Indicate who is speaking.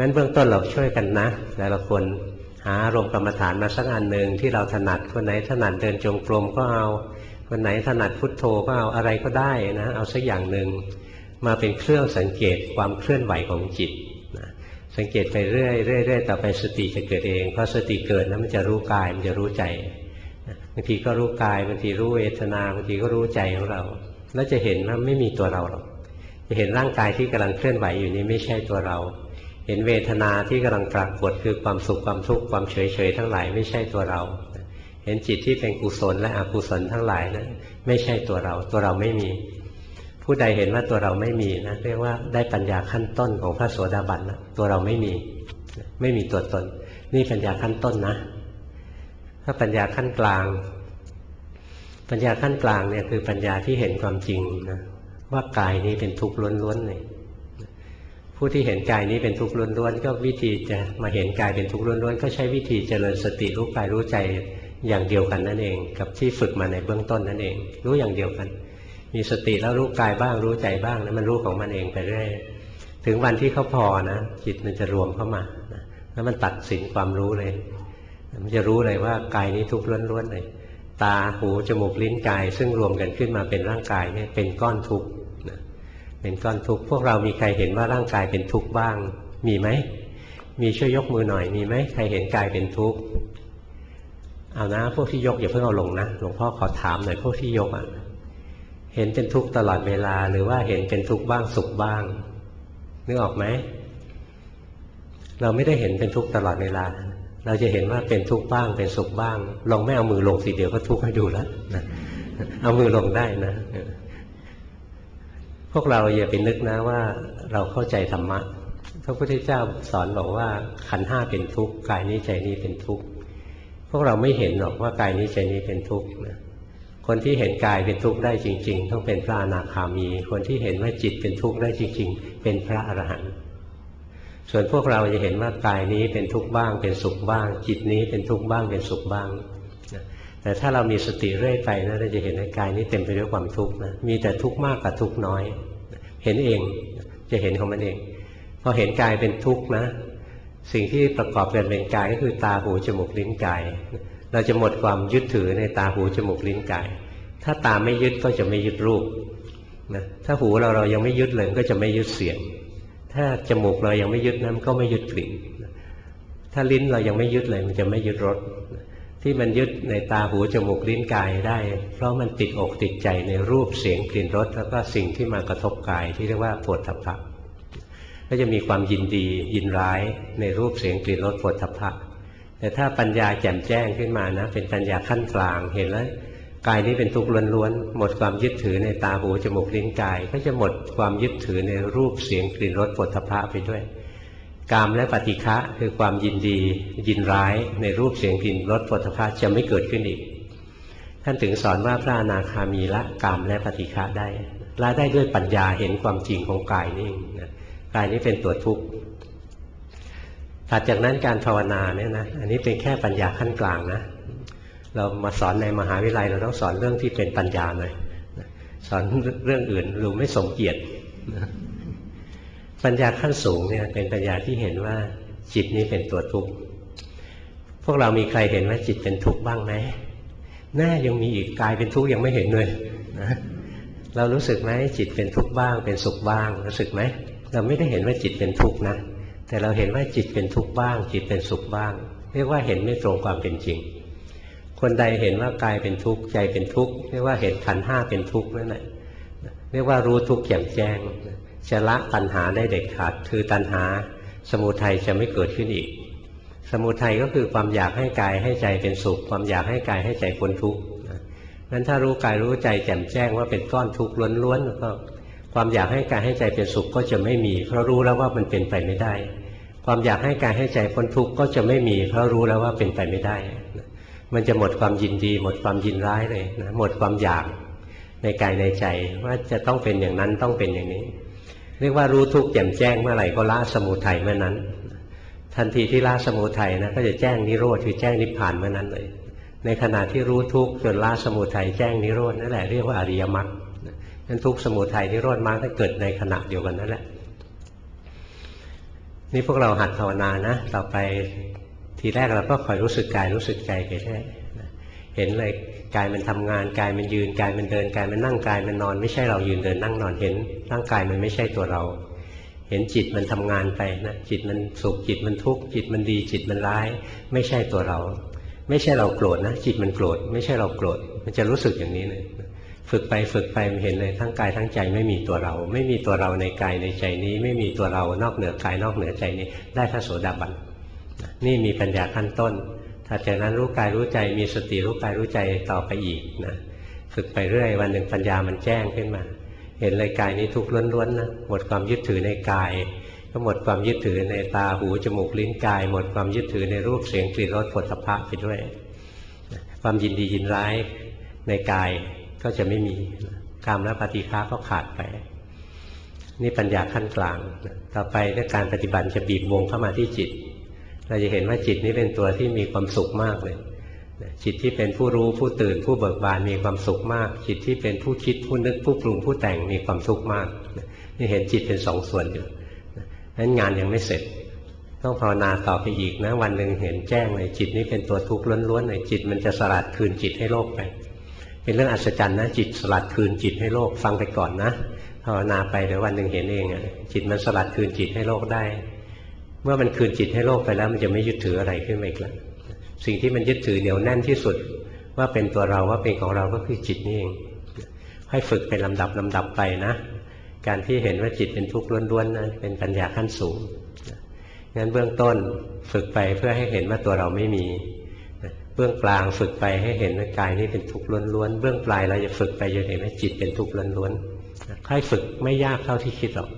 Speaker 1: ราะนั้นเบื้องต้นเราช่วยกันนะ แต่ละคนหาอารมณ์กรรมฐานมาสักอันหนึ่งที่เราถนัดคนไหนถนัดเดินจงกรมก็เอาคนไหนถนัดพุทโธก็เอาอะไรก็ได้นะเอาสักอย่างหนึ่งมาเป็นเครื่องสังเกตความเคลื่อนไหวของจิตนะสังเกตไปเรื่อยเรื่อยต่อไปสติจะเกิดเองเพราะสติเกิดแล้วมันจะรู้กายมันจะรู้ใจบางทีก็รู้กายบางทีรู้เวทนาบางทีก็รู้ใจของเรา แล้วจะเห็นว่าไม่มีตัวเราหรอกจะเห็นร่างกายที่กำลังเคลื่อนไหวอยู่นี้ไม่ใช่ตัวเรา ห็นเวทนาที่กำลังปรากฏคือความสุขความทุกข์ความเฉยเฉยทั้งหลายไม่ใช่ตัวเรา เห็นจิตที่เป็นกุศลและอกุศลทั้งหลายนะั้นไม่ใช่ตัวเรา ตัวเราไม่มี ผู้ใดเห็นว่าตัวเราไม่มีนะเรียกว่าได้ปัญญาขั้นต้นของพระโสดาบันนะตัวเราไม่มี ไม่มีตัวตน นี่ปัญญาขั้นต้นนะ ถ้าปัญญาขั้นกลาง ปัญญาขั้นกลางเนี่ยคือปัญญาที่เห็นความจริงนะว่ากายนี้เป็นทุกข์ล้วนๆเลย ผู้ที่เห็นกายนี้เป็นทุกข์ล้วนๆก็วิธีจะมาเห็นกายเป็นทุกข์ล้วนๆก็ใช้วิธีเจริญสติรู้กายรู้ใจอย่างเดียวกันนั่นเอง กับที่ฝึกมาในเบื้องต้นนั่นเอง รู้อย่างเดียวกัน มีสติแล้วรู้กายบ้างรู้ใจบ้างแล้วมันรู้ของมันเองไปเรื่อยถึงวันที่เขาพอนะจิตมันจะรวมเข้ามาแล้วมันตัดสินความรู้เลย มันจะรู้เลยว่ากายนี้ทุกข์ล้วนๆเลยตาหูจมูกลิ้นกาย ซึ่งรวมกันขึ้นมาเป็นร่างกายเนี่ยเป็นก้อนทุกข์ เป็นก้อนทุกข์พวกเรามีใครเห็นว่าร่างกายเป็นทุกข์บ้าง มีไหมมีช่วยยกมือหน่อยมีไหมใครเห็นกายเป็นทุกข์เอานะ พวกที่ยกอย่าเพิ่งเอาลงนะหลวงพ่อขอถามหน่อยพวกที่ยกอะเห็นเป็นทุกข์ตลอดเวลา หรือว่าเห็นเป็นทุกข์บ้างสุขบ้างนึกออกไหมเราไม่ได้เห็นเป็นทุกข์ตลอดเวลา เราจะเห็นว่าเป็นทุกข์บ้างเป็นสุขบ้าง ลองไม่เอามือลงสิเดียวก็ทุกข์ให้ดูแล้วเอามือลงได้นะ พวกเราอย่าไปนึกนะว่าเราเข้าใจธรรมะพระพุทธเจ้าสอนบอกว่าขันห้าเป็นทุกข์กายนี้ใจนี้เป็นทุกข์พวกเราไม่เห็นหรอกว่ากายนี้ใจนี้เป็นทุกข์นะคนที่เห็นกายเป็นทุกข์ได้จริง ๆ ต้องเป็นพระอนาคามี คนที่เห็นว่าจิตเป็นทุกข์ได้จริง ๆ เป็นพระอรหันต์ส่วนพวกเราจะเห็นว่ากายนี้เป็นทุกข์บ้าง เป็นสุขบ้าง จิตนี้เป็นทุกข์บ้างเป็นสุขบ้าง แต่ถ้าเรามีสติเรื่อยไปนะเราจะเห็นในกายนี้เต็มไปด้วยความทุกข์นะมีแต่ทุกข์มากกับทุกข์น้อย เห็นเองจะเห็นของมันเองพอเห็นกายเป็นทุกข์นะ สิ่งที่ประกอบกันเป็นกายก็คือตาหูจมูกลิ้นกาย เราจะหมดความยึดถือในตาหูจมูกลิ้นกาย ถ้าตาไม่ยึดก็จะไม่ยึดรูปนะถ้าหูเราเรายังไม่ยึดเลยก็จะไม่ยึดเสียง ถ้าจมูกเรายังไม่ยึดนั้นก็ไม่ยึดกลิ่นถ้าลิ้นเรายังไม่ยึดเลยมันจะไม่ยึดรส ที่มันยึดในตาหูจมูกลิ้นกายได้ เพราะมันติดอกติดใจในรูปเสียงกลิ่นรสแล้วก็สิ่งที่มากระทบกายที่เรียกว่าปวดทัพพะก็จะมีความยินดียินร้ายในรูปเสียงกลิ่นรสปวดทัพพะแต่ถ้าปัญญาแจ่มแจ้งขึ้นมานะ เป็นปัญญาขั้นกลางเห็นแล้วกายนี้เป็นทุกข์ล้วนๆหมดความยึดถือในตาหูจมูกลิ้นกาย ก็จะหมดความยึดถือในรูปเสียงกลิ่นรสปวดทัพพะไปด้วย กามและปฏิฆะคือความยินดียินร้ายในรูปเสียงกลิ่นรสผลิภัณฑ์จะไม่เกิดขึ้นอีก ท่านถึงสอนว่าพระอนาคามีละกามและปฏิฆะได้ละได้ด้วยปัญญาเห็นความจริงของกายนี่เองนะกายนี้เป็นตัวทุกข์ถัดจากนั้นการภาวนาเนี่ยนะอันนี้เป็นแค่ปัญญาขั้นกลางนะเรามาสอนในมหาวิทยาลัยเราต้องสอนเรื่องที่เป็นปัญญาหน่อยสอนเรื่องอื่นรูไม่สมเกียรติ ปัญญาขั้นสูงเนี่ยเป็นปัญญาที่เห็นว่าจิตนี้เป็นตัวทุกข์พวกเรามีใครเห็นว่าจิตเป็นทุกข์บ้างไหมแน่ยังมีอีกกายเป็นทุกข์ยังไม่เห็นเลยนะเรารู้สึกไหมจิตเป็นทุกข์บ้าง เป็นสุขบ้างรู้สึกไหมเราไม่ได้เห็นว่าจิตเป็นทุกข์นะ แต่เราเห็นว่าจิตเป็นทุกข์บ้าง จิตเป็นสุขบ้าง เรียกว่าเห็นไม่ตรงความเป็นจริง คนใดเห็นว่ากายเป็นทุกข์ใจเป็นทุกข์เรียกว่าเห็นขันห้าเป็นทุกข์นั่นแหละเรียกว่ารู้ทุกข์แจ่มแจ้ง จะละตัณหาได้เด็ดขาด คือตัณหาสมุทัยจะไม่เกิดขึ้นอีก สมุทัยก็คือความอยากให้กายให้ใจเป็นสุข ความอยากให้กายให้ใจพ้นทุกข์นั้นถ้ารู้กายรู้ใจแจ่มแจ้งว่าเป็นก้อนทุกข์ล้วนๆก็ความอยากให้กายให้ใจเป็นสุขก็จะไม่มี เพราะรู้แล้วว่ามันเป็นไปไม่ได้ ความอยากให้กายให้ใจพ้นทุกข์ก็จะไม่มี เพราะรู้แล้วว่าเป็นไปไม่ได้ มันจะหมดความยินดี หมดความยินร้ายเลยนะหมดความอยากในกายในใจว่าจะต้องเป็นอย่างนั้นต้องเป็นอย่างนี้ เรียกว่ารู้ทุกข์แจ่มแจ้งเมื่อไหร่ก็ละสมุทัยเมื่อนั้น ทันทีที่ละสมุทัยนะก็จะแจ้งนิโรธคือแจ้งนิพพานเมื่อนั้นเลย ในขณะที่รู้ทุกข์จนละสมุทัยแจ้งนิโรธนั่นแหละเรียกว่าอริยมรรคนั้นทุกสมุทัยนิโรธมรรคถ้าเกิดในขณะเดียวกันนั่นแหละนี่พวกเราหัดภาวนานะ ต่อไปทีแรกเราก็คอยรู้สึกกายรู้สึกใจไปเรื่เห็นเลย กายมันทำงานกายมันยืนกายมันเดินกายมันนั่งกายมันนอน ไม่ใช่เรายืนเดินนั่งนอนเห็นร่างกายมันไม่ใช่ตัวเรา เห็นจิตมันทำงานไปนะจิตมันสุขจิตมันทุกข์จิตมันดีจิตมันร้าย ไม่ใช่ตัวเรา ไม่ใช่เราโกรธนะจิตมันโกรธไม่ใช่เราโกรธมันจะรู้สึกอย่างนี้เลยฝึกไปฝึกไปมันเห็นเลยทั้งกายทั้งใจไม่มีตัวเรา ไม่มีตัวเราในกายในใจนี้ ไม่มีตัวเรานอกเหนือกายนอกเหนือใจนี้ ได้พระโสดาบันนี่มีปัญญาขั้นต้น ถัดจากนั้นรู้กายรู้ใจมีสติรู้กายรู้ใจต่อไปอีกนะฝึกไปเรื่อยวันหนึ่งปัญญามันแจ้งขึ้นมา เห็นเลยกายนี้ทุกข์ล้วนๆนะหมดความยึดถือในกาย ก็หมดความยึดถือในตาหูจมูกลิ้นกาย หมดความยึดถือในรูปเสียงกลิ่นรสผลิภัณฑ์ไปด้วย ความยินดียินร้ายในกายก็จะไม่มีกามและปฏิฆาก็ขาดไป นี่ปัญญาขั้นกลาง ต่อไปด้วยการปฏิบัติจะบีบวงเข้ามาที่จิต เราจะเห็นว่าจิตนี้เป็นตัวที่มีความสุขมากเลยจิตที่เป็นผู้รู้ผู้ตื่นผู้เบิกบานมีความสุขมาก จิตที่เป็นผู้คิดผู้นึกผู้ปรุงผู้แต่งมีความทุขมากนี่เห็นจิตเป็นสองส่วนอยู่นั้นงานยังไม่เสร็จ ต้องภาวนาต่อไปอีกนะ วันหนึ่งเห็นแจ้งเลยจิตนี้เป็นตัวทุกข์ล้วนๆเลยจิตมันจะสลัดคืนจิตให้โลกไป เป็นเรื่องอัศจรรย์นะ จิตสลัดคืนจิตให้โลกฟังไปก่อนนะภาวนาไปเดี๋ยววันหนึ่งเห็นเองอะจิตมันสลัดคืนจิตให้โลกได้ เมื่อมันคืนจิตให้โลกไปแล้ว มันจะไม่ยึดถืออะไรขึ้นมาอีกแล้วสิ่งที่มันยึดถือเหนียวแน่นที่สุด ว่าเป็นตัวเราว่าเป็นของเราก็คือจิตนี่เอง ให้ฝึกเป็นลำดับลำดับไปนะ การที่เห็นว่าจิตเป็นทุกข์ล้วนๆนะเป็นปัญญาขั้นสูงงั้นเบื้องต้นฝึกไปเพื่อให้เห็นว่าตัวเราไม่มี เบื้องกลางฝึกไปให้เห็นว่ากายนี้เป็นทุกข์ล้วนๆเบื้องปลายเราจะฝึกไปจนเห็นว่าจิตเป็นทุกข์ล้วนๆค่อยฝึกไม่ยากเท่าที่คิดหรอก